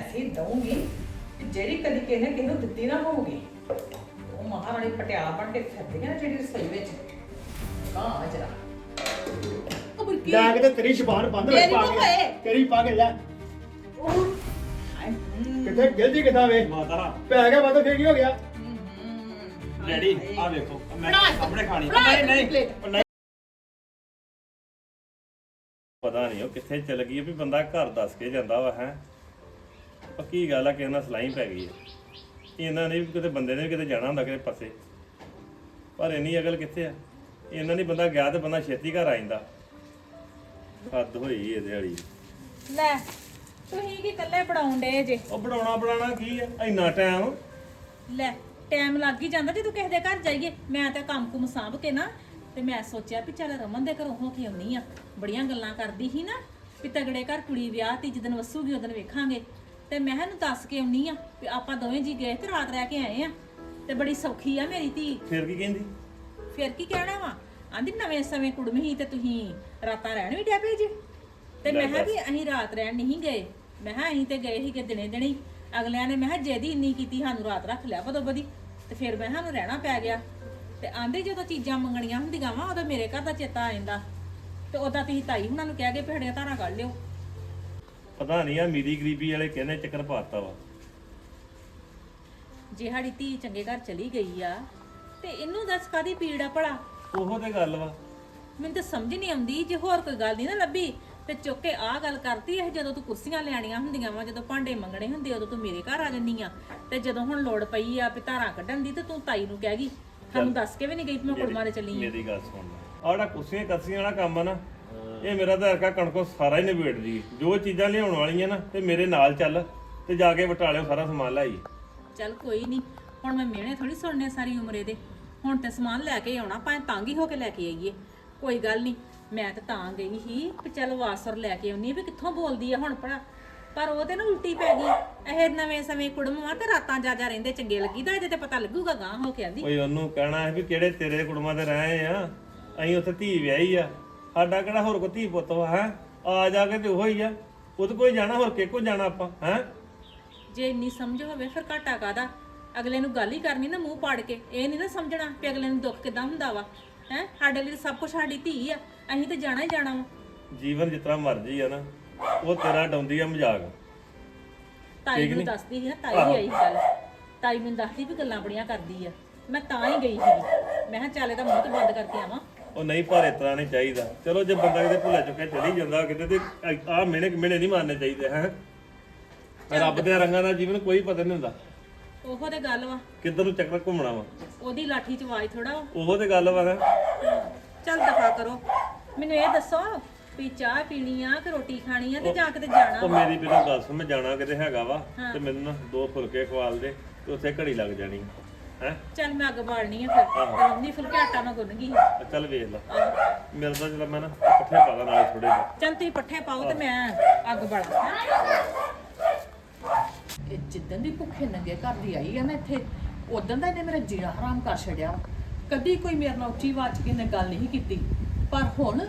ਐਸੀ ਦਊਂਗੀ ਕਿ ਜਿਹੜੀ ਕਦੀ ਕਿਸੇ ਨੇ ਕਿਸੇ ਨੂੰ ਦਿੱਤੀ ਨਾ ਹੋਊਗੀ ਉਹ ਮਹਾਰਾਣੀ ਪਟਿਆਲਾ ਬਣ ਕੇ ਫਿਰਦੀਆਂ ਜਿਹੜੀ ਰਸੋਈ ਵਿੱਚ। ਕਾਂ ਜਰਾ ਉਹ ਬੁਰਕੀ ਲੈ ਕੇ ਤੇ ਤੇਰੀ ਜ਼ਬਾਨ ਬੰਦ ਮੇਰੀ ਵਿੱਚ ਪਾ ਤਾਂ ਕੇ। ਤੇਰੀ ਪਾ ਕੇ ਲੈ। ਉਹ ਹਾਏ, ਹਮ, ਕਿੱਥੇ? ਗਿਲਦੀ ਕਿੱਥਾ ਵੇ? ਮਾਤਾ। ਪੈ ਗਿਆ ਬਾਤ ਫੇਰ ਕੀ ਹੋ ਗਿਆ? ਹਮ, ਹਮ, ਡੈਡੀ ਆ ਵੇਖੋ ਮੈਂ ਬਣਾ, ਸਾਹਮਣੇ ਖਾਣੀ। ਬਣਾ ਨਹੀਂ ਨਹੀਂ ਪਲੇਟ। ਉਹ ਨਹੀਂ। ਪਤਾ ਨਹੀਂ ਉਹ ਕਿੱਥੇ ਚਲ ਗਈ ਵੀ ਬੰਦਾ ਘਰ ਦੱਸ ਕੇ ਜਾਂਦਾ ਵਾ ਹੈ। ਪੱਕੀ ਗੱਲ ਆ ਕਿ ਇਹਨਾਂ ਸਲਾਈ ਪੈ ਗਈ ਹੈ ਇਹਨਾਂ ਨੇ ਵੀ ਕਿਤੇ ਬੰਦੇ ਨੇ ਵੀ ਕਿਤੇ ਜਾਣਾ ਹੁੰਦਾ ਕਿਤੇ ਪਾਸੇ। ਪਰ ਇੰਨੀ ਅਗਲ ਕਿੱਥੇ ਆ? ਇਹਨਾਂ ਨੇ ਬੰਦਾ ਗਿਆ ਤੇ ਬੰਦਾ ਛੇਤੀ ਘਰ ਆ ਜਾਂਦਾ। ਹੱਦ ਹੋਈ ਇਹਦੇ ਵਾਲੀ। ਲੈ ਤੁਸੀਂ ਕੀ ਇਕੱਲੇ ਪੜਾਉਣ ਡੇ ਜੇ? ਉਹ ਬਣਾਉਣਾ ਬਣਾਉਣਾ ਕੀ ਆ? ਇੰਨਾ ਟਾਈਮ ਲੈ ਟਾਈਮ ਲੱਗ ਹੀ ਜਾਂਦਾ ਜਦੋਂ ਕਿਸੇ ਦੇ ਘਰ ਜਾਈਏ। ਮੈਂ ਤਾਂ ਕੰਮ ਕੁਮ ਸਾਂਭ ਕੇ ਨਾ ਤੇ ਮੈਂ ਸੋਚਿਆ ਵੀ ਚੱਲ ਰਮਨ ਦੇ ਘਰੋਂ ਹੋ ਕੇ ਆਉਣੀ ਆ। ਬੜੀਆਂ ਗੱਲਾਂ ਕਰਦੀ ਸੀ ਨਾ ਵੀ ਤਗੜੇ ਘਰ ਕੁੜੀ ਵਿਆਹ ਤੀ ਜਦੋਂ ਵਸੂਗੀ ਉਦੋਂ ਵੇਖਾਂਗੇ। ਤੇ ਮੈਂ ਇਹਨੂੰ ਦੱਸ ਕੇ ਆਉਣੀ ਆ ਵੀ ਆਪਾਂ ਦੋਵੇਂ ਜੀ ਗਏ ਤੇ ਰਾਤ ਰਹਿ ਕੇ ਆਏ ਆ। ਤੇ ਬੜੀ ਸੌਖੀ ਆ ਮੇਰੀ ਧੀ। ਫਿਰ ਕੀ ਕਹਿੰਦੀ? ਫਿਰ ਕੀ ਕਹਿਣਾ ਵਾ? ਆਂਦੀ ਨਵੇਂ ਸਮੇਂ ਕੁੜਮੀ ਸੀ ਤੇ ਤੁਸੀਂ ਰਾਤਾਂ ਰਹਿਣ ਵੀ ਡਿਆ ਪਏ ਜੀ ਤੇ ਮੈਂ ਕਿਹਾ ਵੀ ਅਸੀਂ ਰਾਤ ਰਹਿਣ ਨਹੀਂ ਗਏ। ਮੈਂ ਕਿਹਾ ਅਸੀਂ ਤੇ ਗਏ ਸੀ ਕਿ ਦਿਨੇ ਦਿਨੇ ਹੀ। ਅਗਲਿਆਂ ਨੇ ਮੈਂ ਕਿਹਾ ਜਿਹਦੀ ਇੰਨੀ ਕੀਤੀ ਸਾਨੂੰ ਰਾਤ ਰੱਖ ਲਿਆ ਬਦੋ ਬਦੀ। ਤੇ ਫਿਰ ਮੈਂ ਸਾਨੂੰ ਰਹਿਣਾ ਪੈ ਗਿਆ। ਤੇ ਆਂਦੇ ਜਦੋਂ ਚੀਜ਼ਾਂ ਮੰਗਣੀਆਂ ਹੁੰਦੀਆਂ ਵਾ ਉਦੋਂ ਮੇਰੇ ਘਰ ਦਾ ਚੇਤਾ ਆ ਜਾਂਦਾ। ਤੇ ਉਹਦਾ ਤੁਸੀਂ ਤਾਈ ਹੁਣਾਂ ਨੂੰ ਕਹਿ ਕੇ ਭੇੜੀਆਂ ਧਾਰਾਂ ਕੱਢ ਲਿਓ। ਪਤਾ ਨਹੀਂ ਆ ਮੇਰੀ ਗਰੀਬੀ ਵਾਲੇ ਕਹਿੰਦੇ ਚੱਕਰ ਪਾਤਾ ਵਾ। ਜੇ ਸਾਡੀ ਧੀ ਚੰਗੇ ਘਰ ਚਲੀ ਗਈ ਆ ਤੇ ਇਹਨੂੰ ਦੱਸ ਕਾਦੀ ਪੀੜ ਆ ਭਲਾ? ਉਹੋ ਤੇ ਗੱਲ ਵਾ। ਮੈਨੂੰ ਤਾਂ ਸਮਝ ਨਹੀਂ ਆਉਂਦੀ ਜੇ ਹੋਰ ਕੋਈ ਗੱਲ ਨਹੀਂ ਨਾ ਲੱਭੀ ਤੇ ਚੁੱਕ ਕੇ ਆਹ ਗੱਲ ਕਰਤੀ ਇਹ ਜਦੋਂ ਤੂੰ ਕੁਰਸੀਆਂ ਲੈਣੀਆਂ ਹੁੰਦੀਆਂ ਵਾ ਜਦੋਂ ਭਾਂਡੇ ਮੰਗਣੇ ਹੁੰਦੇ ਉਦੋਂ ਤੂੰ ਮੇਰੇ ਘਰ ਆ ਜੰਨੀ ਆ। ਤੇ ਜਦੋਂ ਹੁਣ ਲੋੜ ਪਈ ਆ ਵੀ ਧਾਰਾਂ ਕੱਢਣ ਦੀ ਤੇ ਤੂੰ ਤਾਈ ਨੂੰ ਕਹਿ ਗਈ ਸਾਨੂੰ ਦੱਸ ਕੇ ਵੀ ਨਹੀਂ ਗਈ ਮੈਂ ਕੁੜਮਾਂ ਦੇ ਚੱਲੀ ਆ। ਮੇਰੀ ਗੱਲ ਸੁਣ ਆੜਾ ਕੁਰਸੀਆਂ ਕਰਸੀਆਂ ਵਾਲਾ ਕੰਮ ਆ ਨਾ ਇਹ ਮੇਰਾ ਤਾਂ ਅਰਕਾ ਕਣਕੋ ਸਾਰਾ ਹੀ ਨਿਬੇੜ ਜੀ ਜੋ ਚੀਜ਼ਾਂ ਲਿਆਉਣ ਵਾਲੀਆਂ ਨਾ ਤੇ ਮੇਰੇ ਨਾਲ ਚੱਲ ਤੇ ਜਾ ਕੇ ਵਟਾਲਿਓ ਸਾਰਾ ਸਮਾਨ ਲਾਈ ਚੱਲ ਕੋਈ ਨਹੀਂ ਹੁਣ ਮੈਂ ਮਿਹਣੇ ਥੋੜੀ ਸੁਣਨੇ ਸਾਰੀ ਉਮਰੇ ਦੇ ਹੁਣ ਤੇ ਸਮਾਨ ਲੈ ਕੇ ਆਉਣਾ ਭਾਵੇਂ ਤੰਗ ਹੀ ਹੋ ਕੇ ਲੈ ਕੇ ਆਈਏ। ਕੋਈ ਗੱਲ ਨਹੀਂ ਮੈਂ ਤਾਂ ਤਾਂ ਗਈ ਸੀ ਕਿ ਚੱਲ ਵਾਸਰ ਲੈ ਕੇ ਆਉਣੀ ਵੀ ਕਿੱਥੋਂ ਬੋਲਦੀ ਆ ਹੁਣ ਭਲਾ। ਪਰ ਉਹ ਤੇ ਨਾ ਉਲਟੀ ਪੈ ਗਈ। ਇਹ ਨਵੇਂ ਸਮੇਂ ਕੁੜਮਾਂ ਤੇ ਰਾਤਾਂ ਜਾ ਜਾ ਰਹਿੰਦੇ ਚੰਗੇ ਲੱਗੀਦਾ ਅਜੇ ਤੇ ਪਤਾ ਲੱਗੂਗਾ ਗਾਂ ਹੋ ਕੇ ਆਂਦੀ। ਓਏ ਉਹਨੂੰ ਕਹਿਣਾ ਹੈ ਵੀ ਕਿਹੜੇ ਤੇਰੇ ਕੁੜਮਾਂ ਦੇ ਰਹੇ ਆ? ਅਸੀਂ ਉੱਥੇ ਧੀ ਵਿਆਹੀ ਆ। ਸਾਡਾ ਕਿਹੜਾ ਹੋਰ ਕੋਈ ਧੀ ਪੁੱਤ ਵਾ ਹੈ? ਆ ਜਾ ਕੇ ਤੇ ਉਹੋ ਹੀ ਆ। ਉਹਦੇ ਕੋਈ ਜਾਣਾ ਹੋਰ ਕੇ ਕੋ ਜਾਣਾ ਆਪਾਂ ਹੈ? ਜੇ ਇੰਨੀ ਸਮਝ ਹੋਵੇ ਫਿਰ ਘਾਟਾ ਕਾਦਾ ਅਗਲੇ ਨੂੰ ਗੱਲ ਹੀ ਕਰਨੀ ਨਾ ਮੂੰਹ ਪਾੜ ਕੇ। ਇਹ ਨਹੀਂ ਨਾ ਸਮਝਣਾ ਕਿ ਅਗਲੇ ਨੂੰ ਦੁੱਖ ਕਿਦਾਂ ਹੁੰਦਾ ਵਾ ਹੈ? ਸਾਡੇ ਲਈ ਤਾਂ ਸਭ ਕੁਝ ਸਾਡੀ ਧੀ ਆ। ਅਸੀਂ ਤਾਂ ਜਾਣਾ ਹੀ ਜਾਣਾ ਵਾ। ਜੀਵਨ ਜਿਤਨਾ ਮਰਜ਼ੀ ਆ ਨਾ ਉਹ ਤੇਰਾ ਡਾਉਂਦੀ ਆ ਮਜ਼ਾਕ। ਤਾਈ ਨੂੰ? ਦੱਸਦੀ ਸੀ ਨਾ ਤਾਈ ਆਈ ਗੱਲ। ਤਾਈ ਮੈਨੂੰ ਦੱਸਦੀ ਵੀ ਗੱਲਾਂ ਬੜੀਆਂ ਕਰਦੀ ਆ। ਮੈਂ ਤਾਂ ਹੀ ਗਈ ਸੀ ਮੈਂ ਕਿਹਾ ਚੱਲ ਇਹਦਾ ਮੂੰਹ ਤੇ ਬੰਦ ਕਰਕੇ ਆਵਾਂ। ਉਹ ਨਹੀਂ ਪਰ ਇਸ ਤਰ੍ਹਾਂ ਨਹੀਂ ਚਾਹੀਦਾ। ਚਲੋ ਜੇ ਬੰਦਾ ਕਿਤੇ ਭੁੱਲਾ ਚੁੱਕਿਆ ਚਲੀ ਜਾਂਦਾ ਕਿਤੇ ਤੇ ਆਹ ਮਿਹਣੇ ਮਿਹਣੇ ਨਹੀਂ ਮਾਰਨੇ ਚਾਹੀਦੇ ਹੈ? ਰੱਬ ਦੇ ਰੰਗਾਂ ਦਾ ਜੀਵਨ ਕੋਈ ਪਤਾ ਨਹੀਂ ਹੁੰਦਾ। ਉਹੋ ਤੇ ਗੱਲ ਵਾ। ਕਿੱਧਰ ਨੂੰ ਚੱਕਰ ਘੁੰਮਣਾ ਵਾ। ਉਹਦੀ ਲਾਠੀ ਚ ਆਵਾਜ਼ ਥੋੜਾ ਵਾ। ਉਹੋ ਤੇ ਗੱਲ ਵਾ ਨਾ ਚੱਲ ਦਫਾ ਕਰੋ। ਮੈਨੂੰ ਇਹ ਦੱਸੋ ਵੀ ਚਾਹ ਪੀਣੀ ਆ ਕਿ ਰੋਟੀ ਖਾਣੀ ਆ ਤੇ ਜਾਂ ਕਿਤੇ ਜਾਣਾ ਉਹ? ਮੇਰੀ ਬਿਨਾਂ ਸੁਣ ਮੈਂ ਜਾਣਾ ਕਿਤੇ ਹੈਗਾ ਵਾ ਤੇ ਮੈਨੂੰ ਨਾ ਦੋ ਫੁਲਕੇ ਖਵਾਲ ਦੇ ਤੇ ਉੱਥੇ ਘੜੀ ਲੱਗ ਜਾਣੀ। ਹੈ? ਚੱਲ ਮੈਂ ਅੱਗ ਬਾਲਣੀ ਆ ਫਿਰ। ਰੋਂਦੀ ਫੁਲਕੇ ਆਟਾ ਮੈਂ ਗੁੰਨ ਗਈ ਚੱਲ ਵੇਖ ਲਾ। ਮਿਲਦਾ ਚਲ ਮੈਂ ਨਾ ਪੱਠੇ ਪਾ ਦਾਂ ਨਾਲੇ ਥੋੜੇ ਜਿਹੇ। ਚੱਲ ਤੁਸੀਂ ਪੱਠੇ ਪਾਓ ਤੇ ਮੈਂ ਅੱਗ ਬਾਲਾਂ। ਇਹ ਜਿੱਦਣ ਦੀ ਭੁੱਖੇ ਨੰਗੇ ਘਰ ਦੀ ਆਈ ਆ ਨਾ ਇੱਥੇ ਉਦੋਂ ਦਾ ਇਹਨੇ ਮੇਰਾ ਜੀਣਾ ਹਰਾਮ ਕਰ ਛੱਡਿਆ। ਕਦੀ ਕੋਈ ਮੇਰੇ ਨਾਲ ਉੱਚੀ ਆਵਾਜ਼ 'ਚ ਕਿਸੇ ਨੇ ਗੱਲ ਨਹੀਂ ਕੀਤੀ। ਪਰ ਹੁਣ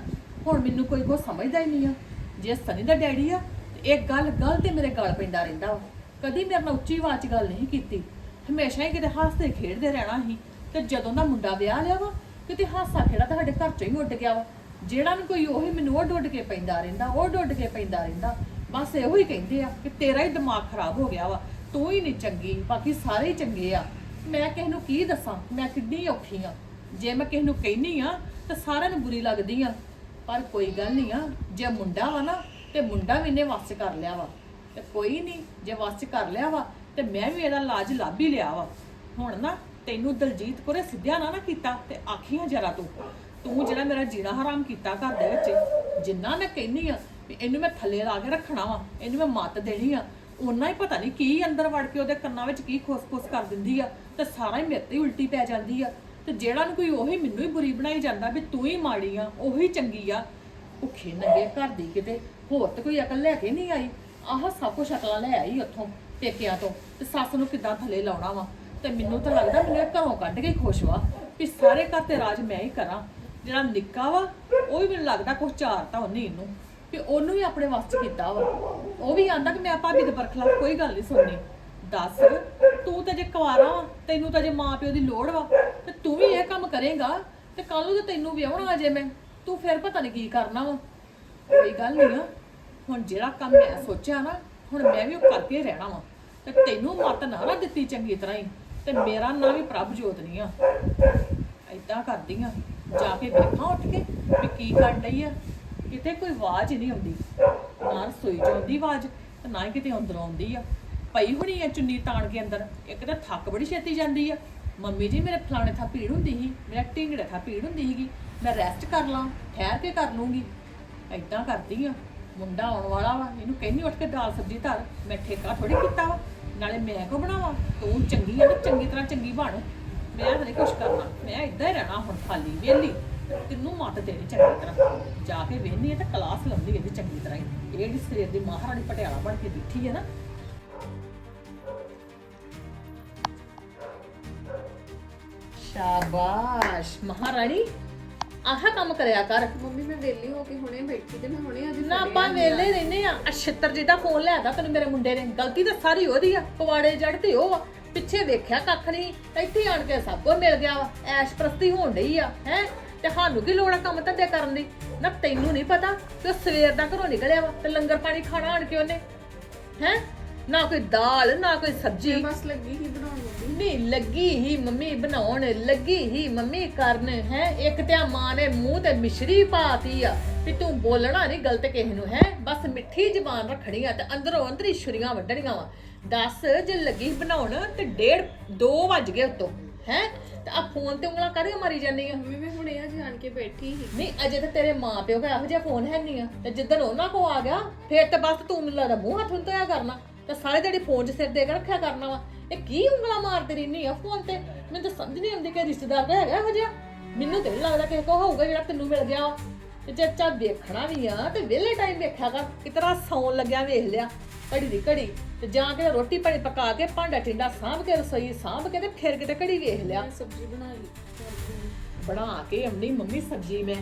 ਹੁਣ ਮੈਨੂੰ ਕੋਈ ਕੋ ਸਮਝਦਾ ਹੀ ਨਹੀਂ ਆ। ਜੇ ਸਨੀ ਦਾ ਡੈਡੀ ਆ ਤੇ ਇਹ ਗੱਲ ਗੱਲ ਤੇ ਮੇਰੇ ਗਲ ਪੈਂਦਾ ਰਹਿੰਦਾ ਵਾ। ਕਦੀ ਮੇਰੇ ਨਾਲ ਉੱਚੀ ਆਵਾਜ਼ 'ਚ ਗੱਲ ਨਹੀਂ ਕੀਤੀ। ਹਮੇਸ਼ਾ ਹੀ ਕਿਤੇ ਹੱਸਦੇ ਖੇਡਦੇ ਰਹਿਣਾ ਸੀ। ਤੇ ਜਦੋਂ ਦਾ ਮੁੰਡਾ ਵਿਆਹ ਲਿਆ ਵਾ, ਕਿਤੇ ਹਾਸਾ ਖੇੜਾ ਤੁਹਾਡੇ ਘਰ 'ਚੋਂ ਹੀ ਉੱਡ ਗਿਆ ਵਾ। ਜਿਹੜਾ ਵੀ ਕੋਈ ਉਹੀ ਮੈਨੂੰ ਉਹ ਡੁੱਡ ਕੇ ਪੈਂਦਾ ਰਹਿੰਦਾ, ਉਹ ਡੁੱਡ ਕੇ ਪੈਂਦਾ ਰਹਿੰਦਾ। ਬਸ ਇਹੋ ਹੀ ਕਹਿੰਦੇ ਆ ਕਿ ਤੇਰਾ ਹੀ ਦਿਮਾਗ ਖਰਾਬ ਹੋ ਗਿਆ ਵਾ। ਤੂੰ ਹੀ ਨਹੀਂ ਚੰਗੀ, ਬਾਕੀ ਸਾਰੇ ਹੀ ਚੰਗੇ ਆ। ਮੈਂ ਕਿਸ ਨੂੰ ਕੀ ਦੱਸਾਂ? ਮੈਂ ਕਿੰਨੀ ਔਖੀ ਆ। ਜੇ ਮੈਂ ਕਿਸ ਨੂੰ ਕਹਿਨੀ ਆ, ਤਾਂ ਸਾਰਿਆਂ ਨੂੰ ਬੁਰੀ ਲੱਗਦੀ ਆ। ਪਰ ਕੋਈ ਗੱਲ ਨਹੀਂ ਆ, ਜੇ ਮੁੰਡਾ ਵਾ ਨਾ, ਤੇ ਮੁੰਡਾ ਵੀ ਇਹਨੇ ਵੱਸ 'ਚ ਕਰ ਲਿਆ ਵਾ। ਤੇ ਕੋਈ ਨਹੀਂ ਜੇ ਵੱਸ 'ਚ ਕਰ ਲਿਆ ਵਾ ਤੇ ਮੈਂ ਵੀ ਇਹਦਾ ਇਲਾਜ ਲੱਭ ਹੀ ਲਿਆ ਵਾ। ਹੁਣ ਨਾ ਤੈਨੂੰ ਦਲਜੀਤ ਕੋਰੇ ਸਿੱਧਿਆ ਨਾ ਨਾ ਕੀਤਾ ਤੇ ਆਖੀਆਂ ਜਰਾ ਤੂੰ। ਤੂੰ ਜਿਹੜਾ ਮੇਰਾ ਜੀਣਾ ਹਰਾਮ ਕੀਤਾ ਘਰ ਦੇ ਵਿੱਚ, ਜਿੰਨਾ ਮੈਂ ਕਹਿੰਨੀ ਆ ਵੀ ਇਹਨੂੰ ਮੈਂ ਥੱਲੇ ਲਾ ਕੇ ਰੱਖਣਾ ਵਾ, ਇਹਨੂੰ ਮੈਂ ਮੱਤ ਦੇਣੀ ਆ ਉਹਨਾਂ ਹੀ ਪਤਾ ਨਹੀਂ ਕੀ ਅੰਦਰ ਵੜ ਕੇ ਉਹਦੇ ਕੰਨਾਂ ਵਿੱਚ ਕੀ ਖੁਸ-ਖੁਸ ਕਰ ਦਿੰਦੀ ਆ ਤੇ ਸਾਰਾ ਹੀ ਮੇਰੇ ਤੇ ਹੀ ਉਲਟੀ ਪੈ ਜਾਂਦੀ ਆ। ਤੇ ਜਿਹੜਾ ਨੂੰ ਕੋਈ ਉਹੀ ਮੈਨੂੰ ਹੀ ਬੁਰੀ ਬਣਾਈ ਜਾਂਦਾ ਵੀ ਤੂੰ ਹੀ ਮਾੜੀ ਆ, ਉਹੀ ਚੰਗੀ ਆ। ਭੁੱਖੇ ਨੰਗੇ ਘਰ ਦੀ ਕਿਤੇ ਹੋਰ ਤੇ ਕੋਈ ਅਕਲ ਲੈ ਕੇ ਨਹੀਂ ਆਈ। ਆਹ ਸਭ ਕੁਛ ਅਕਲਾਂ ਲੈ ਆਈ ਉੱਥੋਂ। ਪੇਕਿਆਂ ਤੋਂ, ਤੇ ਸੱਸ ਨੂੰ ਕਿੱਦਾਂ ਥੱਲੇ ਲਾਉਣਾ ਵਾ? ਤੇ ਮੈਨੂੰ ਤਾਂ ਲੱਗਦਾ ਮੈਨੂੰ ਇਹ ਘਰੋਂ ਕੱਢ ਕੇ ਖੁਸ਼ ਵਾ ਵੀ ਸਾਰੇ ਘਰ ਤੇ ਰਾਜ ਮੈਂ ਹੀ ਕਰਾਂ। ਜਿਹੜਾ ਨਿੱਕਾ ਵਾ, ਉਹ ਵੀ ਮੈਨੂੰ ਲੱਗਦਾ ਕੁਛ ਚਾਰ ਤਾਂ ਉਹਨੇ ਇਹਨੂੰ, ਵੀ ਉਹਨੂੰ ਵੀ ਆਪਣੇ ਵਾਸਤੇ ਕੀਤਾ ਵਾ। ਉਹ ਵੀ ਆਂਦਾ ਕਿ ਮੈਂ ਭਾਬੀ ਦੇ ਬਰਖਲਾਫ ਕੋਈ ਗੱਲ ਨਹੀਂ ਸੁਣਨੀ। ਦੱਸ, ਤੂੰ ਤਾਂ ਜੇ ਕੁਆਰਾ ਵਾ, ਤੈਨੂੰ ਤਾਂ ਜੇ ਮਾਂ ਪਿਓ ਦੀ ਲੋੜ ਵਾ, ਤੇ ਤੂੰ ਵੀ ਇਹ ਕੰਮ ਕਰੇਗਾ, ਤੇ ਕੱਲ ਨੂੰ ਤੇ ਤੈਨੂੰ ਵਿਆਹਣਾ ਜੇ ਮੈਂ। ਤੂੰ ਫਿਰ ਪਤਾ ਨਹੀਂ ਕੀ ਕਰਨਾ ਵਾ। ਕੋਈ ਗੱਲ ਨਹੀਂ ਆ। ਹੁਣ ਜਿਹੜਾ ਕੰਮ ਮੈਂ ਸੋਚਿਆ ਨਾ, ਹੁਣ ਮੈਂ ਵੀ ਉਹ ਕਰਕੇ ਰਹਿਣਾ ਵਾ। ਤੇ ਤੈਨੂੰ ਮੱਤ ਨਾ ਨਾ ਦਿੱਤੀ ਚੰਗੀ ਤਰ੍ਹਾਂ ਹੀ, ਤੇ ਮੇਰਾ ਨਾਂ ਵੀ ਪ੍ਰਭ ਜੋਤ ਨਹੀਂ ਆ। ਏਦਾਂ ਕਰਦੀ ਆ, ਜਾ ਕੇ ਵੇਖਾਂ ਉੱਠ ਕੇ ਵੀ ਕੀ ਕਰ ਲਈ ਆ। ਕਿਤੇ ਕੋਈ ਆਵਾਜ਼ ਹੀ ਨਹੀਂ ਆਉਂਦੀ, ਨਾ ਰਸੋਈ ਚ ਆਉਂਦੀ ਆਵਾਜ਼, ਤੇ ਨਾ ਹੀ ਕਿਤੇ ਅੰਦਰੋਂ ਆਉਂਦੀ ਆ। ਪਈ ਹੋਣੀ ਆ ਚੁੰਨੀ ਤਾਣ ਕੇ ਅੰਦਰ, ਇੱਕ ਤਾਂ ਥੱਕ ਬੜੀ ਛੇਤੀ ਜਾਂਦੀ ਆ। ਮੰਮੀ ਜੀ, ਮੇਰੇ ਫਲਾਣੇ ਥਾਂ ਪੀੜ ਹੁੰਦੀ ਸੀ, ਮੇਰਾ ਢਿੰਗੜੇ ਥਾਂ ਭੀੜ ਹੁੰਦੀ ਸੀਗੀ, ਮੈਂ ਰੈਸਟ ਕਰ ਲਾਂ, ਠਹਿਰ ਕੇ ਕਰ ਲੂੰਗੀ। ਏਦਾਂ ਕਰਦੀ ਆ, ਮੁੰਡਾ ਆਉਣ ਵਾਲਾ ਵਾ, ਇਹਨੂੰ ਕਹਿੰਦੀ ਉੱਠ ਕੇ ਦਾਲ ਸਬਜ਼ੀ ਧਰ, ਮੈਂ ਠੇਕਾ ਥੋੜੀ ਕੀਤਾ ਵਾ। ਨਾਲੇ ਮੈਂ ਕੋ ਬਣਾਵਾਂ? ਤੂੰ ਚੰਗੀ ਆ ਤੇ ਚੰਗੀ ਤਰ੍ਹਾਂ ਚੰਗੀ ਬਣ। ਮੈਂ ਹਲੇ ਕੁਛ ਕਰਨਾ। ਮੈਂ ਏਦਾਂ ਹੀ ਰਹਿਣਾ ਹੁਣ, ਖਾਲੀ ਵਿਹਲੀ। ਤੈਨੂੰ ਮੱਤ ਦੇਣੀ ਚੰਗੀ ਤਰ੍ਹਾਂ। ਜਾ ਕੇ ਵੇਹਨੀ ਆ ਤੇ ਕਲਾਸ ਲਾਉਂਦੀ ਇਹਦੀ ਚੰਗੀ ਤਰ੍ਹਾਂ ਇਹ ਜਿਹੜੀ ਸਵੇਰ ਦੀ ਮਹਾਰਾਣੀ ਪਟਿਆਲਾ ਬਣ ਕੇ ਬੈਠੀ ਹੈ ਨਾ। ਸ਼ਾਬਾਸ਼। ਮਹਾਰਾਣੀ ਆਹ ਕੰਮ ਕਰਿਆ ਕਰ। ਮੰਮੀ ਮੈਂ ਵਿਹਲੀ ਹੋ ਕੇ ਹੁਣੇ ਬੈਠੀ ਤੇ ਮੈਂ ਹੁਣੇ ਅੱਜ ਨਾ ਆਪਾਂ ਵੇਲੇ ਰਹਿੰਦੇ ਆ ਅਛਿੱਤਰ ਜਿੱਦਾਂ ਫੋਨ ਲਿਆਦਾ ਤੈਨੂੰ ਮੇਰੇ ਮੁੰਡੇ ਨੇ। ਗਲਤੀ ਤਾਂ ਸਾਰੀ ਉਹਦੀ ਆ। ਪਵਾੜੇ ਜੜ ਤੇ ਉਹ ਆ। ਪਿੱਛੇ ਵੇਖਿਆ ਕੱਖ ਨਹੀਂ। ਇੱਥੇ ਆਣ ਕੇ ਸਭ ਕੁਝ ਮਿਲ ਗਿਆ ਵਾ। ਐਸ਼ ਪ੍ਰਸਤੀ ਹੋਣ ਡਈ ਆ ਹੈ? ਤੇ ਸਾਨੂੰ ਕੀ ਲੋੜ ਆ ਕੰਮ ਧੰਦੇ ਕਰਨ ਦੀ? ਨਾ ਤੈਨੂੰ ਨਹੀਂ ਪਤਾ ਕਿ ਉਹ ਸਵੇਰ ਦਾ ਘਰੋਂ ਨਿਕਲਿਆ ਵਾ ਤੇ ਲੰਗਰ ਪਾਣੀ ਖਾਣਾ ਆਣ ਕੇ ਉਹਨੇ ਹੈ? ਨਾ ਕੋਈ ਦਾਲ ਨਾ ਕੋਈ ਸਬਜ਼ੀ। ਬਸ ਲੱਗੀ ਹੀ ਬਣਾਉਣ ਮੰਮੀ ਲੱਗੀ ਹੀ ਮੰਮੀ ਬਣਾਉਣ ਲੱਗੀ ਹੀ ਮੰਮੀ ਕਰਨ। ਹੈ ਇੱਕ ਤੇ ਆ ਮਾਂ ਨੇ ਮੂੰਹ ਤੇ ਮਿਸ਼ਰੀ ਪਾਤੀ ਆ ਵੀ ਤੂੰ ਬੋਲਣਾ ਨਹੀਂ ਗਲਤ ਕਿਸੇ ਨੂੰ ਹੈ। ਬਸ ਮਿੱਠੀ ਜ਼ਬਾਨ ਰੱਖਣੀ ਆ ਤੇ ਅੰਦਰੋਂ ਅੰਦਰੀ ਛੁਰੀਆਂ ਵੱਢਣੀਆਂ ਵਾ। ਦੱਸ ਜੇ ਲੱਗੀ ਬਣਾਉਣ ਤੇ ਡੇਢ 2 ਵੱਜ ਗਏ ਉਤੋਂ ਹੈ। ਤੇ ਆ ਫੋਨ ਤੇ ਉਂਗਲਾਂ ਕਰੇ ਮਾਰੀ ਜਾਂਦੀ ਆ? ਮੰਮੀ ਮੈਂ ਹੁਣੇ ਅੱਜ ਆਣ ਕੇ ਬੈਠੀ ਸੀ। ਨਹੀਂ ਅਜੇ ਤਾਂ ਤੇਰੇ ਮਾਂ ਪਿਓ ਦਾ ਇਹੋ ਜਿਹਾ ਫੋਨ ਹੈ ਨਹੀਂ ਆ। ਤੇ ਜਿੱਦਣ ਉਹਨਾਂ ਕੋ ਆ ਗਿਆ ਫੇਰ ਤੇ ਬਸ ਤੂੰ ਮੈਨੂੰ ਲੱਗਦਾ ਮੂੰਹ ਹੱਥ ਧੋਇਆ ਕਰਨਾ। ਤੇ ਸਾਰੇ ਜਿਹੜੀ ਫੋਨ 'ਚ ਸਿਰ ਦੇ ਕੇ ਰੱਖਿਆ ਕਰਨਾ ਵਾ। ਇਹ ਕੀ ਉਂਗਲਾਂ ਮਾਰਦੀ ਰਹਿਨੀ ਆ ਫੋਨ ਤੇ? ਮੈਨੂੰ ਤਾਂ ਸਮਝ ਨਹੀਂ ਆਉਂਦੀ ਕਿ ਰਿਸ਼ਤੇਦਾਰ ਕੋ ਹੈਗਾ ਇਹੋ ਜਿਹਾ। ਮੈਨੂੰ ਤੇ ਨਹੀਂ ਲੱਗਦਾ ਕਿਸੇ ਕੋ ਹੋਊਗਾ ਜਿਹੜਾ ਤੈਨੂੰ ਮਿਲ ਗਿਆ ਵਾ। ਤੇ ਜੇ ਚਾ ਦੇਖਣਾ ਵੀ ਆ ਤੇ ਵਿਹਲੇ ਟਾਈਮ ਵੇਖਿਆ ਕਰ ਕਿਤਨਾ ਸੌਣ ਲੱਗਿਆ ਵੇਖ ਲਿਆ। ਘੜੀ ਦੀ ਘੜੀ ਤੇ ਜਾਂ ਕੇ ਰੋਟੀ ਪਾਣੀ ਪਕਾ ਕੇ ਭਾਂਡਾ ਟਿੰਡਾ ਸਾਂਭ ਕੇ ਰਸੋਈ ਸਾਂਭ ਕੇ ਤੇ ਫਿਰ ਕਿਤੇ ਘੜੀ ਵੇਖ ਲਿਆ। ਸਬਜ਼ੀ ਬਣਾ ਲਈ। ਬਣਾ ਕੇ ਅੰਨੀ ਮੰਮੀ ਸਬਜੀ ਮੈਂ।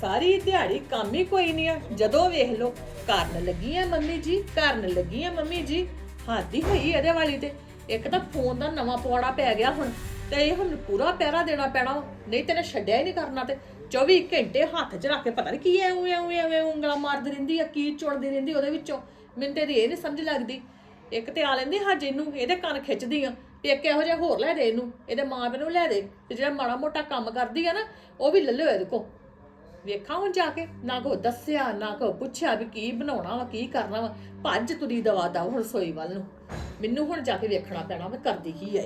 ਸਾਰੀ ਦਿਹਾੜੀ ਕੰਮ ਹੀ ਕੋਈ ਨਹੀਂ ਆ। ਜਦੋਂ ਵੇਖ ਲੋ ਕਰਨ ਲੱਗੀ ਆ ਮੰਮੀ ਜੀ ਕਰਨ ਲੱਗੀ ਆ ਮੰਮੀ ਜੀ, ਹਾਦੀ ਹੋਈ ਇਹਦੇ ਵਾਲੀ ਤੇ। ਇੱਕ ਤਾਂ ਫੋਨ ਦਾ ਨਵਾਂ ਪਵਾੜਾ ਪੈ ਗਿਆ ਹੁਣ, ਤੇ ਇਹ ਹੁਣ ਪੂਰਾ ਪਹਿਰਾ ਦੇਣਾ ਪੈਣਾ ਵਾ। ਨਹੀਂ ਤੈਨੇ ਛੱਡਿਆ ਹੀ ਨਹੀਂ ਕਰਨਾ ਤੇ। 24 ਘੰਟੇ ਹੱਥ 'ਚ ਰੱਖ ਕੇ ਪਤਾ ਨਹੀਂ ਕੀ ਐ ਉਵੇਂ ਉਵੇਂ ਉਵੇਂ ਉਂਗਲਾਂ ਮਾਰਦੀ ਰਹਿੰਦੀ ਆ, ਕੀ ਚੁਣਦੀ ਰਹਿੰਦੀ ਉਹਦੇ ਵਿੱਚੋਂ। ਮੈਨੂੰ ਤੇ ਇਹ ਨਹੀਂ ਸਮਝ ਲੱਗਦੀ। ਇੱਕ ਤੇ ਆ ਲੈਂਦੀ ਹਜੇ ਇਹਨੂੰ ਇਹਦੇ ਕੰਨ ਖਿੱਚਦੀ ਆ, ਵੀ ਇੱਕ ਇਹੋ ਜਿਹਾ ਹੋਰ ਲੈ ਦੇ ਇਹਨੂੰ, ਇਹਦੇ ਮਾਂ ਪਿਓ ਨੂੰ ਲੈ ਦੇ, ਤੇ ਜਿਹੜਾ ਮਾੜਾ ਮੋਟਾ ਕੰਮ ਕਰਦੀ ਆ ਨਾ, ਉਹ ਵੀ ਲੈ ਲਓ ਇਹਦੇ ਕੋ ਵੇਖਾਂ ਹੁਣ ਜਾ ਕੇ ਨਾ ਕੋ ਦੱਸਿਆ ਨਾ ਕੋ ਪੁੱਛਿਆ ਵੀ ਕੀ ਬਣਾਉਣਾ ਵਾ ਕੀ ਕਰਨਾ ਵਾ। ਭੱਜ ਤੁਰੀ ਦਵਾ ਦਾ ਹੁਣ ਸੋਈ ਵੱਲ ਨੂੰ। ਮੈਨੂੰ ਹੁਣ ਜਾ ਕੇ ਵੇਖਣਾ ਪੈਣਾ ਮੈਂ ਕਰਦੀ ਕੀ ਐ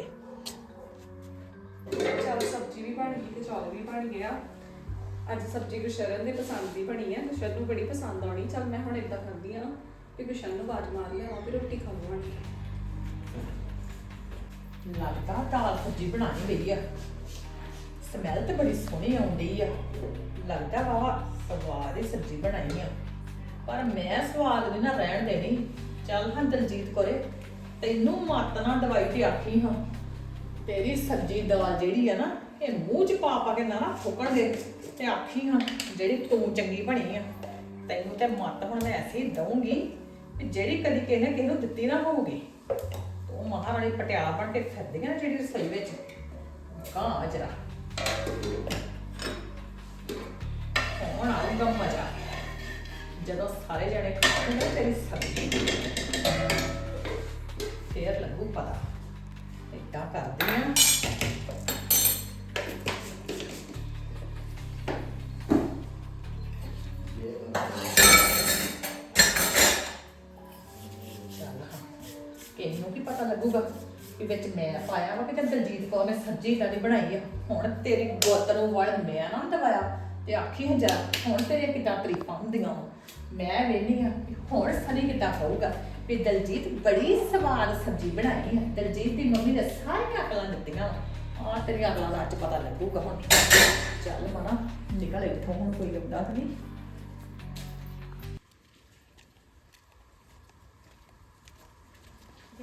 ਚਲ ਸਬਜ਼ੀ ਵੀ ਬਣ ਗਈ ਤੇ ਚੌਲ ਵੀ ਬਣ ਗਿਆ ਅੱਜ ਸਬਜ਼ੀ ਗੁਸ਼ਰਨ ਦੇ ਪਸੰਦ ਦੀ ਬਣੀ ਹੈ ਗੁਸ਼ਰਨ ਨੂੰ ਬੜੀ ਪਸੰਦ ਆਉਣੀ। ਚਲ ਮੈਂ ਹੁਣ ਇਦਾਂ ਕਰਦੀ ਆ ਕਿ ਗੁਸ਼ਰਨ ਨੂੰ ਬਾਜ ਮਾਰ ਲਿਆਵਾਂ ਫਿਰ ਰੋਟੀ ਖਾਵਾਂਗੀ ਲੱਗਦਾ ਦਾਲ ਸਬਜ਼ੀ ਬਣਾਣੀ ਪਈ ਆ। ਸਮੈਲ ਤੇ ਬੜੀ ਸੋਹਣੀ ਆਉਂਦੀ ਆ। ਲੱਗਦਾ ਵਾ ਸਵਾਦ ਹੀ ਸਬਜ਼ੀ ਬਣਾਈ ਆ। ਪਰ ਮੈਂ ਸਵਾਦ ਵੀ ਨਾ ਰਹਿਣ ਦੇਣੀ। ਚੱਲ ਹਾਂ ਦਲਜੀਤ ਕੋਰੇ ਤੈਨੂੰ ਮੱਤ ਨਾ ਦਵਾਈ ਤੇ ਆਖੀ ਹਾਂ। ਤੇਰੀ ਸਬਜ਼ੀ ਦਾਲ ਜਿਹੜੀ ਆ ਨਾ, ਇਹ ਮੂੰਹ ਚ ਪਾ ਪਾ ਕੇ ਨਾ ਨਾ ਫੁੱਕਣ ਦੇ ਤੇ ਆਖੀ ਹਾਂ ਜਿਹੜੀ ਤੂੰ ਚੰਗੀ ਬਣੀ ਆ। ਤੈਨੂੰ ਤੇ ਮੱਤ ਹੁਣ ਮੈਂ ਐਸੀ ਦਊਂਗੀ ਵੀ ਜਿਹੜੀ ਕਦੀ ਕਿਸੇ ਨੇ ਕਿਸੇ ਨੂੰ ਦਿੱਤੀ ਨਾ ਹੋਊਗੀ। ਉਹ ਮਹਾਰਾਣੀ ਪਟਿਆਲਾ ਬਣ ਕੇ ਫਿਰਦੀਆਂ ਜਿਹੜੀ ਰਸੋਈ ਵਿੱਚ। ਕਾਂ ਜਰਾ। ਹੁਣ ਆਊਗਾ ਮਜ਼ਾ। ਜਦੋਂ ਸਾਰੇ ਜਣੇ ਖਾਣਗੇ ਤੇਰੀ ਸਬਜ਼ੀ। ਫੇਰ ਲੱਗੂ ਪਤਾ। ਏਦਾਂ ਕਰਦੇ ਆ। ਚੱਲ ਕੀ ਪਤਾ ਲੱਗੂਗਾ? ਕਿ ਵਿੱਚ ਮੈਂ ਪਾਇਆ ਵਾ ਕਿ ਦਲਜੀਤ ਕੌਰ ਨੇ ਸਬਜ਼ੀ ਤਾਂ ਨਹੀਂ ਬਣਾਈ ਆ। ਹੁਣ ਤੇਰੀ ਗੁੱਤ ਨੂੰ ਵੜ ਮੈਂ ਨਾ ਦਵਾਇਆ ਤੇ ਆਖੀ ਹਜਾ ਹੁਣ ਤੇਰੇ ਕਿਦਾਂ ਤਰੀਫਾਂ ਹੁੰਦੀਆਂ ਵਾ। ਮੈਂ ਵੇਖਨੀ ਆ ਕਿ ਹੁਣ ਸਨੀ ਕਿਦਾਂ ਹੋਊਗਾ ਵੀ ਦਲਜੀਤ ਬੜੀ ਸਵਾਦ ਸਬਜ਼ੀ ਬਣਾਈ ਆ। ਦਲਜੀਤ ਦੀ ਮੰਮੀ ਨੇ ਸਾਰੀਆਂ ਅਕਲਾਂ ਦਿੱਤੀਆਂ ਆ ਤੇਰੀਆਂ ਅਕਲਾਂ ਦਾ ਅੱਜ ਪਤਾ ਲੱਗੂਗਾ ਹੁਣ। ਚੱਲ ਮਨਾ, ਨਿਕਲ ਇੱਥੋਂ ਹੁਣ ਕੋਈ ਆਉਂਦਾ ਨਹੀਂ।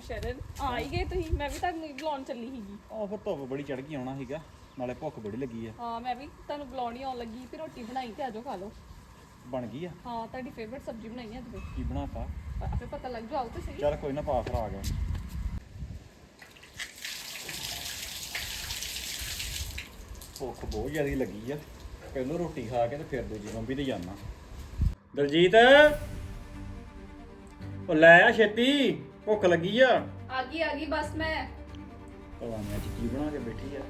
ਗੁਸ਼ਰਨ ਆ ਹੀ ਗਏ ਤੁਸੀਂ ਮੈਂ ਵੀ ਤੁਹਾਨੂੰ ਬੁਲਾਉਣ ਚੱਲੀ ਸੀਗੀ। ਉਹ ਫਿਰ ਧੁੱਪ ਬੜੀ ਚੜ ਗਈ ਆਉਣਾ ਸੀਗਾ ਨਾਲੇ ਭੁੱਖ ਬੜੀ ਲੱਗੀ ਆ। ਹਾਂ ਮੈਂ ਵੀ ਤੁਹਾਨੂੰ ਬੁਲਾਉਣੀ ਆਉਣ ਲੱਗੀ ਤੇ ਰੋਟੀ ਬਣਾਈ ਤੇ ਆਜੋ ਖਾ ਲਓ। ਬਣ ਗਈ ਆ? ਹਾਂ ਤੁਹਾਡੀ ਫੇਵਰਿਟ ਸਬਜ਼ੀ ਬਣਾਈ ਹੈ ਅੱਜ ਕੀ ਬਣਾਤਾ ਆਪੇ ਪਤਾ ਲੱਗ ਜਾਓ ਤੇ ਸਹੀ। ਚੱਲ ਕੋਈ ਨਾ ਪਾ ਫਰਾ ਗਿਆ। ਭੁੱਖ ਬਹੁਤ ਜ਼ਿਆਦਾ ਲੱਗੀ ਆ। ਪਹਿਲਾਂ ਰੋਟੀ ਖਾ ਕੇ ਤੇ ਫਿਰ ਦੂਜੀ ਮੰਮੀ ਤੇ ਜਾਣਾ। ਦਲਜੀਤ! ਉਹ ਲੈ ਆ ਛੇਤੀ। ਭੁੱਖ ਲੱਗੀ ਆ? ਆ ਗਈ ਆ ਗਈ ਬਸ ਮੈਂ। ਪਤਾ ਨਹੀਂ ਅੱਜ ਕੀ ਬਣਾ ਕੇ ਬੈਠੀ ਆ?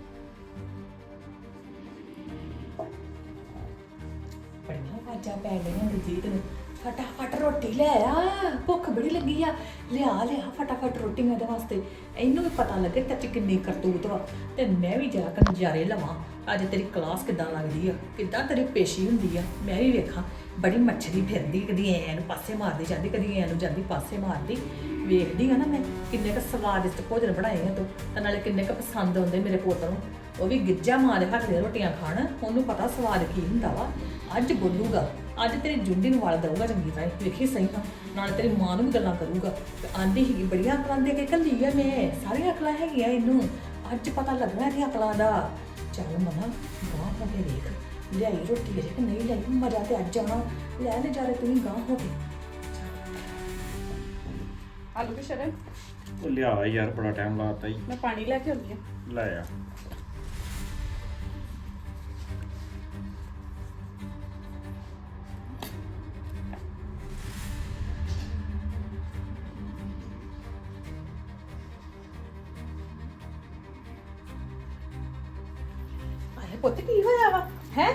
ਬੜੀਆਂ ਆਵਾਜ਼ਾਂ ਪੈ ਗਈਆਂ ਦਲਜੀਤ ਨੂੰ। ਫਟਾਫਟ ਰੋਟੀ ਲੈ ਆ ਭੁੱਖ ਬੜੀ ਲੱਗੀ ਆ ਲਿਆ ਲਿਆ ਫਟਾਫਟ ਰੋਟੀ ਮੈਂ ਮੇਰੇ ਵਾਸਤੇ ਇਹਨੂੰ ਵੀ ਪਤਾ ਲੱਗੇ ਤੇ ਚ ਕਿੰਨੀ ਕਰਤੂਤ ਵਾ ਤੇ ਮੈਂ ਵੀ ਜਾ ਕੇ ਨਜ਼ਾਰੇ ਲਵਾਂ ਅੱਜ ਤੇਰੀ ਕਲਾਸ ਕਿੱਦਾਂ ਲੱਗਦੀ ਆ ਕਿੱਦਾਂ ਤੇਰੀ ਪੇਸ਼ੀ ਹੁੰਦੀ ਆ ਮੈਂ ਵੀ ਵੇਖਾਂ ਬੜੀ ਮੱਛਰੀ ਫਿਰਦੀ ਕਦੀ ਐ ਨੂੰ ਪਾਸੇ ਮਾਰਦੀ ਜਾਂਦੀ ਕਦੀ ਐ ਨੂੰ ਜਾਂਦੀ ਪਾਸੇ ਮਾਰਦੀ ਵੇਖਦੀ ਆ ਨਾ ਮੈਂ ਕਿੰਨੇ ਕ ਸਵਾਦਿਸ਼ਟ ਭੋਜਨ ਬਣਾਏ ਆ ਤੂੰ ਤੇ ਨਾਲੇ ਕਿੰਨੇ ਕ ਪਸੰਦ ਆਉਂਦੇ ਮੇਰੇ ਪੁੱਤ ਨੂੰ ਉਹ ਵੀ ਗਿੱਜਾ ਮਾਂ ਦੇ ਹੱਥ ਦੀਆਂ ਰੋਟੀਆਂ ਖਾਣ ਉਹਨੂੰ ਪਤਾ ਸਵਾਦ ਕੀ ਹੁੰਦਾ ਵਾ ਅੱਜ ਬੋਲੂਗਾ ਅੱਜ ਤੇਰੀ ਜੁੰਡੀ ਨੂੰ ਵਾਲ ਦਊਗਾ ਚੰਗੀ ਤਰ੍ਹਾਂ। ਵੇਖੀ ਸਹੀ ਨਾ ਨਾਲ ਤੇਰੀ ਮਾਂ ਨੂੰ ਵੀ ਗੱਲਾਂ ਕਰੂਗਾ। ਤੇ ਆਂਦੀ ਹੀ ਬੜੀਆਂ ਅਕਲਾਂ ਦੇ ਕੇ ਕੱਲੀ ਆ ਮੈਂ। ਸਾਰੀਆਂ ਅਕਲਾਂ ਹੈਗੀਆਂ ਇਹਨੂੰ। ਅੱਜ ਪਤਾ ਲੱਗਣਾ ਕਿ ਅਕਲਾਂ ਦਾ। ਚੱਲ ਮਨਾ ਗਾਂ ਹੋ ਕੇ ਵੇਖ। ਲਿਆਈ ਰੋਟੀ ਅਜੇ ਕਿ ਨਹੀਂ ਲਿਆਈ? ਮਜ਼ਾ ਤੇ ਅੱਜ ਆਉਣਾ। ਲੈ ਲੈ ਜਾ ਤੂੰ ਗਾਂ ਹੋ ਕੇ। ਆਲੂ ਕੇ ਸ਼ਰਨ ਉਹ ਲਿਆ ਯਾਰ ਬੜਾ ਟਾਈਮ ਲਾਤਾ ਈ ਮੈਂ ਪਾਣੀ ਲੈ ਕੇ ਆਉਂਦੀ ਹਾਂ। ਲੈ ਆ। ਪੁੱਤ ਕੀ ਹੋਇਆ ਵਾ? ਹੈ?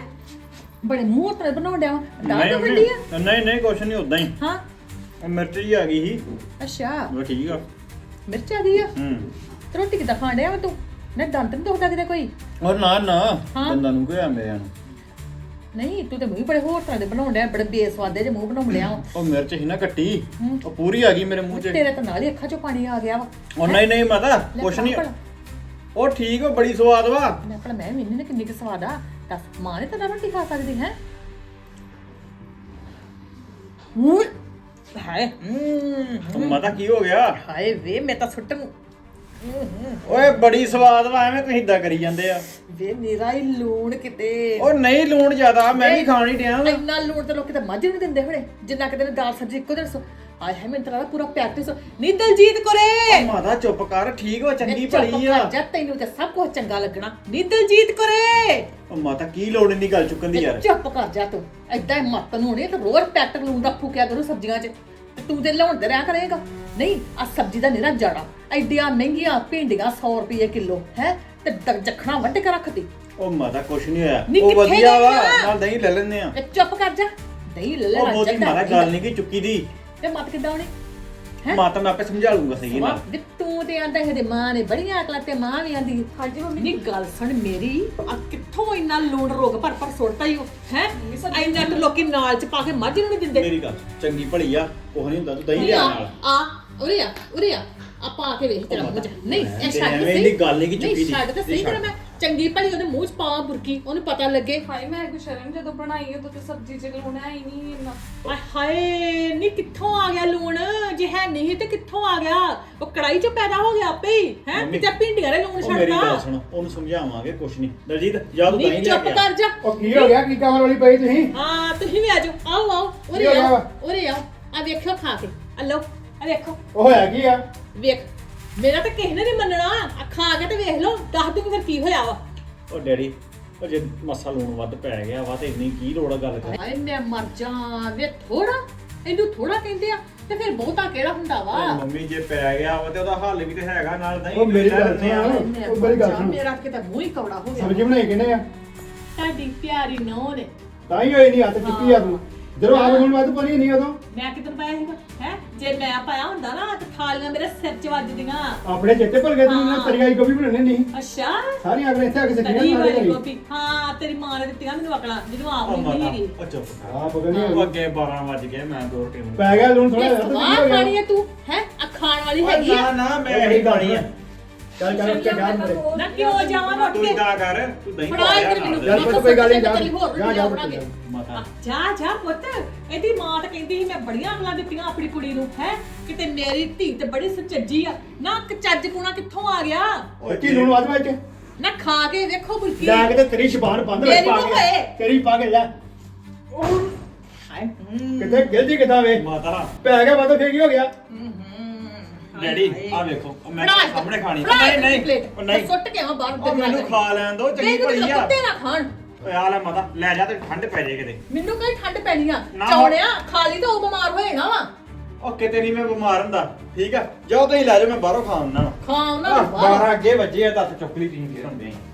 ਬੜੇ ਮੂੰਹ ਤੇ ਬਣਾਉਣ ਡਿਆ ਦਾਲ ਵੱਡੀ ਆ? ਨਹੀਂ ਨਹੀਂ ਕੁਛ ਨਹੀਂ ਉਦਾਂ ਹੀ। ਹਾਂ। ਉਹ ਮਿਰਚ ਜੀ ਆ ਗਈ ਸੀ। ਅੱਛਾ। ਉਹ ਠੀਕ ਆ। ਮਿਰਚ ਆ ਗਈ ਆ? ਹੂੰ। ਤੇ ਰੋਟੀ ਕਿੱਦਾਂ ਖਾਣ ਡਿਆ ਵਾ ਤੂੰ? ਨਾ ਦੰਦ ਨਹੀਂ ਦੁਖਦਾ ਕਿਤੇ ਕੋਈ? ਔਰ ਨਾ ਨਾ। ਹਾਂ। ਦੰਦਾਂ ਨੂੰ ਕਿਹਾ ਮੇਰੇ ਨੂੰ ਨਹੀਂ ਤੂੰ ਤੇ ਮੂੰਹ ਹੀ ਬੜੇ ਹੋਰ ਤਰ੍ਹਾਂ ਦੇ ਬਣਾਉਣ ਡਿਆ ਬੜੇ ਬੇਸਵਾਦੇ ਜੇ ਮੂੰਹ ਬਣਾਉਣ ਡਿਆ ਵਾ। ਉਹ ਮਿਰਚ ਸੀ ਨਾ ਕੱਟੀ ਹੂੰ। ਉਹ ਪੂਰੀ ਆ ਗਈ ਮੇਰੇ ਮੂੰਹ 'ਚ। ਤੇਰੇ ਤਾਂ ਨਾਲ ਹੀ ਅੱਖਾਂ 'ਚੋਂ ਪਾਣੀ ਆ ਗਿਆ ਵਾ। ਉਹ ਨਹੀਂ ਨਹੀਂ ਮਾਤਾ ਕੁਛ ਨਹੀਂ। ਉਹ ਠੀਕ ਆ ਬੜੀ ਸਵਾਦ ਵਾ। ਮੈਂ ਭਲਾ ਮੈਂ ਮੈਨੂੰ ਨੇ ਕਿੰਨੀ ਕੁ ਸਵਾਦ ਆ। ਦੱਸ ਮਾਂ ਨੇ ਤਾਂ ਰੋਟੀ ਖਾ ਸਕਦੀ ਹੈ? ਹੂੰ ਹਾਏ ਉਹ ਮਾਤਾ ਕੀ ਹੋ ਗਿਆ? ਹਾਏ ਵੇ ਮੈਂ ਤਾਂ ਸੁੱਟਣ ਓਏ ਬੜੀ ਸਵਾਦ ਵਾ ਐਵੇਂ ਤੁਸੀਂ ਇਦਾਂ ਕਰੀ ਜਾਂਦੇ ਆ। ਵੇ ਮੇਰਾ ਹੀ ਲੂਣ ਕਿਤੇ। ਉਹ ਨਹੀਂ ਲੂਣ ਜ਼ਿਆਦਾ ਮੈਂ ਵੀ ਖਾਣੀ ਡਿਆ ਵਾਂ। ਇੰਨਾ ਲੂਣ ਤੇ ਲੋਕੀ ਤਾਂ ਮੱਝ ਨੂੰ ਨੀ ਦਿੰਦੇ ਹੋਣੇ। ਜਿੰਨਾ ਕਿਤੇ ਦਾਲ ਸਬਜ਼ੀ ਇੱਕੋ ਦਿਨ ਸੋ ਆਏ ਹੈ ਮੈਨੂੰ ਤਾਂ ਲੱਗਦਾ ਪੂਰਾ ਪ੍ਰੈਕਟਿਸ ਨੀ ਦਲਜੀਤ ਕਰੇ! ਮਾਤਾ ਚੁੱਪ ਕਰ ਠੀਕ ਵਾ ਚੰਗੀ ਭਲੀ ਆ। ਜਦ ਤੈਨੂੰ ਤੇ ਸਭ ਕੁਝ ਚੰਗਾ ਲੱਗਣਾ। ਨੀ ਦਲਜੀਤ ਕਰੇ! ਉਹ ਮਾਤਾ ਕੀ ਲੋੜ ਇੰਨੀ ਗੱਲ ਚੁੱਕਣ ਦੀ ਯਾਰ? ਚੁੱਪ ਕਰ ਜਾ ਤੂੰ। ਐਦਾਂ ਹੀ ਮੱਤ ਨੂੰ ਹੋਣੀ ਤੇ ਰੋਜ਼ ਪੈਕਟ ਲੂਣ ਦਾ ਫੂਕਿਆ ਕਰੂ ਸਬਜ਼ੀਆਂ 'ਚ। ਤੇ ਤੂੰ ਤੇ ਲਿਆਉਣ ਤੇ ਰਿਹਾ ਕਰੇਗਾ। ਨਹੀਂ ਆ ਸਬਜ਼ੀ ਦਾ ਨਿਰਾ ਜਾੜਾ। ਐਡੀਆਂ ਮਹਿੰਗੀਆਂ ਭਿੰਡੀਆਂ 100 ਰੁਪਏ ਕਿਲੋ ਹੈ? ਤੇ ਦ- ਜਖਣਾ ਵੱਢ ਕੇ ਰੱਖਦੀ ਉਹ ਮਾਤਾ ਕੁਛ ਨਹੀਂ ਹੋਇਆ। ਉਹ ਕਿੱਥੇ ਵਧੀਆ ਵਾ। ਗਈਆਂ? ਨਾਲ ਦਹੀਂ ਲੈ ਲੈਂਦੇ ਆ। ਤੇ ਚੁੱਪ ਕਰ ਜਾ। ਦਹੀਂ ਲੈ ਲੈ ਉਹ ਮਾਤਾ ਗੱਲ ਨਹੀਂ ਕਿ ਚੁੱਕੀ ਦੀ। ਤੇ ਮੱਤ ਕਿੱਦਾਂ ਹੋਣੀ? ਹੈਂ? ਮਾਤਾ ਮੈਂ ਆਪੇ ਸਮਝਾ ਲੂੰਗਾ ਸਹੀ ਵਾਹ, ਵੀ ਤੂੰ ਤੇ ਆਂਦਾ ਇਹਦੇ ਮਾਂ ਨੇ ਬੜੀਆਂ ਅਕਲਾਂ ਤੇ ਮਾਂ ਵੀ ਆਂਦੀ ਹਾਂਜੀ ਮੰਮੀ। ਨਹੀਂ ਗੱਲ ਸੁਣ ਮੇਰੀ ਆ ਕਿੱਥੋਂ ਇੰਨਾ ਲੂਣ ਰੋਗ ਪਰ ਪਰ ਸੁੱਟਦਾ ਹੀ ਉਹ? ਹੈ? ਇੰਨਾ ਕੁ ਲੋਕੀ ਨਾਲ ਚ ਪਾ ਕੇ ਮੱਝ ਨੂੰ ਨਹੀਂ ਦਿੰਦੇ। ਮੇਰੀ ਗੱਲ ਚੰਗੀ ਭਲੀ ਆ ਕੁਛ ਨਹੀਂ ਹੁੰਦਾ ਤੂੰ ਦਹੀਂ ਲਿਆ ਆ ਨਾਲ। ਆ ਉਰੇ ਆ ਉਰੇ ਆ। ਆ ਪਾ ਕੇ ਵੇਖ ਤੇਰਾ ਮੂੰਹ ਚ ਨਹੀਂ ਇਹ ਤੇ ਛੱਡ ਐਵੇਂ ਸਹੀ। ਦੀ ਗੱਲ ਨੀ ਗੀ ਚੁੱਕੀ ਨਹੀਂ ਦੀ। ਛੱਡ ਤੇ ਇਹ ਸਹੀ ਛੱਡ। ਕਰ ਮੈਂ ਚੰਗੀ ਭਲੀ ਉਹਦੇ ਮੂੰਹ ਚ ਪਾਵਾਂ ਬੁਰਕੀ ਉਹਨੂੰ ਪਤਾ ਲੱਗੇ। ਹਾਏ ਮੈਂ ਗੁਸ਼ਰਨ ਜਦੋਂ ਬਣਾਈ ਉਦੋਂ ਤੇ ਸਬਜ਼ੀ 'ਚ ਲੂਣ ਹੈ ਹੀ ਨਹੀਂ ਇੰਨਾ। ਆਏ ਹਾਏ ਨੀ ਕਿੱਥੋਂ ਆ ਗਿਆ ਲੂਣ? ਜੇ ਹੈ ਨਹੀਂ ਤੇ ਕਿੱਥੋਂ ਆ ਗਿਆ? ਉਹ ਕੜਾਈ ਚ ਪੈਦਾ ਹੋ ਗਿਆ ਆਪੇ ਹੀ ਹੈ? ਮੰਮੀ, ਕਿਤੇ ਭਿੰਡੀਆਂ ਦੇ ਲੂਣ ਉਹ ਮੇਰੀ ਗੱਲ ਛੱਡਦਾ ਸੁਣ ਉਹਨੂੰ ਸਮਝਾਵਾਂਗੇ ਕੁਛ ਨਹੀਂ। ਦਲਜੀਤ ਜਾ ਤੂੰ ਨੀ ਦਹੀਂ ਲਿਆ ਚੁੱਪ ਕੇ ਆ। ਕਰ ਜਾ। ਉਹ ਕੀ ਹੋ ਗਿਆ? ਕੀ ਕਮਰ ਵਾਲੀ ਪਈ ਤੁਸੀਂ? ਹਾਂ ਤੁਸੀਂ ਵੀ ਆ ਜਾਓ। ਆਓ ਆਓ ਉਰੇ ਕੀ ਹੋ ਆਓ ਵਾ? ਉਰੇ ਆਓ। ਆ ਵੇਖਿਓ ਖਾ ਕੇ। ਆ ਲਓ ਆ ਵੇਖੋ। ਉਹ ਹੋਇਆ ਕੀ ਆ? ਵੇਖ ਮੇਰਾ ਤਾਂ ਕਿਸੇ ਨੇ ਨਹੀਂ ਮੰਨਣਾ। ਆ ਖਾ ਕੇ ਤੇ ਵੇਖ ਲਓ ਦੱਸ ਦੂੰਗੀ ਫਿਰ ਕੀ ਹੋਇਆ ਵਾ? ਉਹ ਡੈਡੀ ਉਹ ਜੇ ਮਸਾ ਲੂਣ ਵੱਧ ਪੈ ਗਿਆ ਵਾ ਤੇ ਇੰਨੀ ਕੀ ਲੋੜ ਆ ਗੱਲ ਕਰ ਹਾਏ ਮੈਂ ਮਰ ਜਾ ਵੇ ਥੋੜਾ ਇਹਨੂੰ ਥੋੜਾ ਕਹਿੰਦੇ ਆ ਤੇ ਫਿਰ ਬਹੁਤਾ ਕਿਹੜਾ ਹੁੰਦਾ ਵਾ? ਉਹ ਮੰਮੀ ਜੇ ਪੈ ਗਿਆ ਵਾ ਤੇ ਉਹਦਾ ਹੱਲ ਵੀ ਤੇ ਹੈਗਾ ਨਾਲ ਦਹੀਂ ਉਹ ਮੇਰੀ ਗੱਲ ਆ। ਸੁਣ। ਮੈਂ ਉਹ ਮੇਰੀ ਗੱਲ ਮਰ ਜਾ, ਸੁਣ। ਮੇਰਾ ਕਿਤੇ ਮੂੰਹ ਹੀ ਕੌੜਾ ਹੋ ਗਿਆ। ਸਬਜ਼ੀ ਬਣਾਈ ਕਿਨੇ ਆ? ਤੁਹਾਡੀ ਪਿਆਰੀ ਨੌਂ ਨੇ। ਤਾਂ ਹੀ ਹੋਈ ਨਹੀਂ ਹੱਥ ਚੁੱਕੀ ਆ ਤੂੰ। ਜਦੋਂ ਆਪ ਹੁਣ ਵੱਧ ਪਾਣੀ ਨਹੀਂ ਉਦੋਂ। ਮੈਂ ਕਿਦੋਂ ਪਾਇਆ ਸੀਗਾ ਜੇ ਮੈਂ ਪਾਇਆ ਹੁੰਦਾ ਨਾ ਤੇ ਥਾਲੀਆਂ ਮੇਰੇ ਸਿਰ 'ਚ ਵੱਜਦੀਆਂ ਆਪਣੇ ਚਿੱਟੇ ਭੁੱਲ ਗਏ ਤੂੰ ਹਾਂ। ਤਰੀਆਈ ਗੋਭੀ ਬਣਾਉਣੀ ਨਹੀਂ ਅੱਛਾ। ਸਾਰੀਆਂ ਅਗਲੇ ਇੱਥੇ ਆ ਕੇ ਸਿੱਖੀਆਂ ਤਰੀ ਵਾਲੀ ਗੋਪੀ ਹਾਂ ਤੇਰੀ ਮਾਂ ਨੇ ਦਿੱਤੀਆਂ ਮੈਨੂੰ ਅਕਲਾਂ ਜਿਹਨੂੰ ਆਪ ਉਹ ਨਹੀਂ ਮਾਤਾ ਮਿਲੀ ਉਹ ਚੁੱਪ ਕਰ। ਆ ਬਗਲ ਨਹੀਂ ਉਹ ਅੱਗੇ 12 ਵੱਜ ਗਏ ਮੈਂ ਦੋ ਨੂੰ ਪੈ ਗਿਆ ਲੂਣ ਥੋੜਾ ਇਹ ਜਿਹਾ ਤਾਂ ਸਵਾਹ ਕੀ ਹੋ ਗਿਆ। ਖਾਣੀ ਹੈ ਤੂੰ ਹੈ? ਆ ਖਾਣ ਵਾਲੀ ਹੈਗੀ ਨਾ ਆ ਨਾ ਮੈਂ ਇਹੀ ਖਾਣੀ ਆ। ਚੱਲ ਚੱਲ ਉੱਤੇ ਜਾ ਮੇਰੇ ਨਾ ਕਿਉਂ ਜਾਵਾਂ ਤੂੰ ਰੋਟੀ ਇਦਾਂ ਕਰ ਤੂੰ ਦਹੀਂ ਫੜਾ ਇੱਧਰ ਮੈਨੂੰ। ਚੱਲ ਪੁੱਤ ਕੋਈ ਗੱਲ ਨਹੀਂ ਜਾ ਹੋਰ ਜਾ ਰੋਟੀ ਜਾ। ਮਾਤਾ ਜਾ ਜਾ ਪੁੱਤ। ਇਹਦੀ ਮਾਂ ਤਾਂ ਕਹਿੰਦੀ ਸੀ ਮੈਂ ਬੜੀਆਂ ਅਗਲਾਂ ਦਿੱਤੀਆਂ ਆਪਣੀ ਕੁੜੀ ਨੂੰ ਹੈ? ਕਿਤੇ ਮੇਰੀ ਧੀ ਤੇ ਬੜੀ ਸੁਚੱਜੀ ਆ। ਨਾ ਇੱਕ ਚੱਜ ਕੁਣਾ ਕਿੱਥੋਂ ਆ ਗਿਆ? ਓਏ ਕੀ ਲੂਣ ਵੱਧ ਵਿੱਚ ਨਾ ਖਾ ਕੇ ਵੇਖੋ ਬੁਲਕੀ ਲੈ ਕੇ ਤੇ ਤੇਰੀ ਜ਼ਬਾਨ ਬੰਦ ਮੇਰੀ ਵਿੱਚ ਪਾ ਨੂੰ ਕੇ। ਹੋਏ। ਤੇਰੀ ਪਾ ਕੇ ਲੈ। ਹਾਏ। ਕਿਤੇ ਗਿਲਜੀ ਕਿੱਦਾਂ ਵੇ? ਮਾਤਾ। ਪੈ ਗਿਆ ਮਾਤਾ ਫੇਰ ਕੀ ਹੋ ਗਿਆ? ਡੈਡੀ ਆ ਵੇਖੋ ਉਹ ਮੈਂ ਸਾਹਮਣੇ ਖਾਣੀ ਫੜਾ ਨਹੀਂ ਨਹੀਂ ਪਲੇਟ। ਉਹ ਨਹੀਂ। ਸੁੱਟ ਕੇ ਆਵਾਂ ਬਾਹਰ ਉਹ ਮੈਨੂੰ ਖਾ ਲੈਣ ਦੋ ਚੰਗੀ ਭਲੀ ਆ। ਕੁੱਤੇ ਨਾ ਖਾਣ। ਓਏ ਆ ਲੈ ਮਾਤਾ ਲੈ ਜਾ ਤੇ ਠੰਡ ਪੈ ਜੇ ਕਿਤੇ। ਮੈਨੂੰ ਕਈ ਠੰਡ ਪੈਣੀ ਆ? ਨਾ। ਚੌੜਿਆ ਖਾਲੀ ਤਾਂ ਉਹ ਬਿਮਾਰ ਹੋ ਜਾਣਾ ਵਾ। ਉਹ ਕਿਤੇ ਨਹੀਂ ਮੈਂ ਬਿਮਾਰ ਹੁੰਦਾ ਠੀਕ ਆ? ਜਾਓ ਤੁਸੀਂ ਲੈ ਜਾਓ ਮੈਂ ਬਾਹਰੋਂ ਖਾ ਆਉਣਾ। ਖਾ ਉਹਨਾਂ ਨੂੰ ਬਾਹਰ। ਅੱਗੇ ਵੱਜੇ ਆ ਦੱਤ ਚੁੱਕ ਲਈ ਤੁਸੀਂ ਫੇਰ ਹੁੰਦੇ ਆ।